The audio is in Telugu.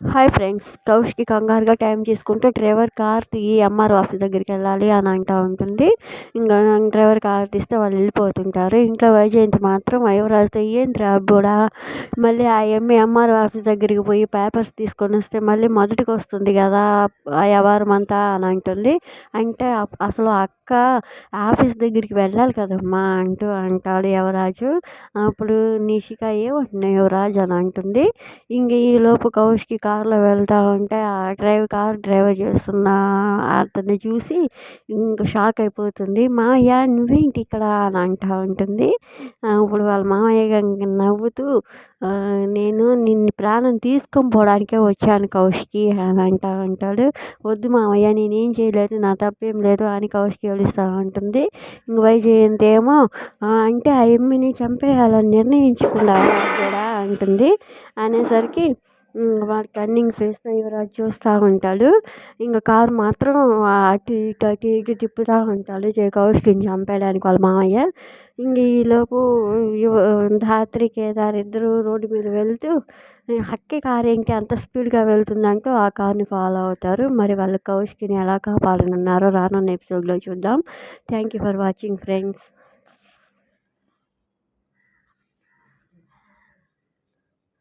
హాయ్ ఫ్రెండ్స్ కౌష్కి కంగారుగా టైం చేసుకుంటూ డ్రైవర్ కార్ తీయి ఎంఆర్ఓ ఆఫీస్ దగ్గరికి వెళ్ళాలి అని అంటూ ఉంటుంది. ఇంకా డ్రైవర్ కార్ తీస్తే వాళ్ళు వెళ్ళిపోతుంటారు. ఇంట్లో వైజయంతి మాత్రం యువరాజుతో ఏంటి కూడా మళ్ళీ ఆ ఎమ్మి ఎంఆర్ఓ ఆఫీస్ దగ్గరికి పోయి పేపర్స్ తీసుకొని వస్తే మళ్ళీ మొదటికి వస్తుంది కదా ఆ వ్యవహారం అంతా అని అంటుంది. అంటే అసలు అక్క ఆఫీస్ దగ్గరికి వెళ్ళాలి కదమ్మా అంటూ అంటాడు యువరాజు. అప్పుడు నిషిక ఏమంటున్నావు యువరాజు? అని అంటుంది. ఇంక ఈలోపు కౌశికి కార్లో వెళ్తూ ఉంటే ఆ డ్రైవ్ కార్ డ్రైవర్ చేస్తున్న అతన్ని చూసి ఇంక షాక్ అయిపోతుంది. మావయ్య నువ్వేంటి ఇక్కడ? అని అంటూ ఉంటుంది. అప్పుడు వాళ్ళ మామయ్య నవ్వుతూ నేను నిన్ను ప్రాణం తీసుకొని పోవడానికే వచ్చాను కౌశికి అని అంటూ ఉంటాడు. వద్దు మామయ్య నేనేం చేయలేదు నా తప్పేం లేదు అని కౌశికి ఏడుస్తూ ఉంటుంది. ఇంక వైజయంతి ఏమో అంటే ఆ ఎమ్మిని చంపేయాలని నిర్ణయించుకున్నావా? కూడా అంటుంది. అనేసరికి వాడు కన్నింగ్ ఫేస్తో యువరాజ్ చూస్తూ ఉంటాడు. ఇంకా కారు మాత్రం అటు ఇటు అటు ఇటు తిప్పుతూ ఉంటాడు. కౌశికిని చంపేయడానికి వాళ్ళ మామయ్య. ఇంక ఈలోపు ధాత్రి కేదార్ ఇద్దరు రోడ్డు మీద వెళ్తూ హక్కి కారు ఏంటి? అంత స్పీడ్గా వెళ్తుందంటూ ఆ కార్ని ఫాలో అవుతారు. మరి వాళ్ళ కౌశికిని ఎలా కాపాడనున్నారో రానున్న ఎపిసోడ్లో చూద్దాం. Thank you for watching friends.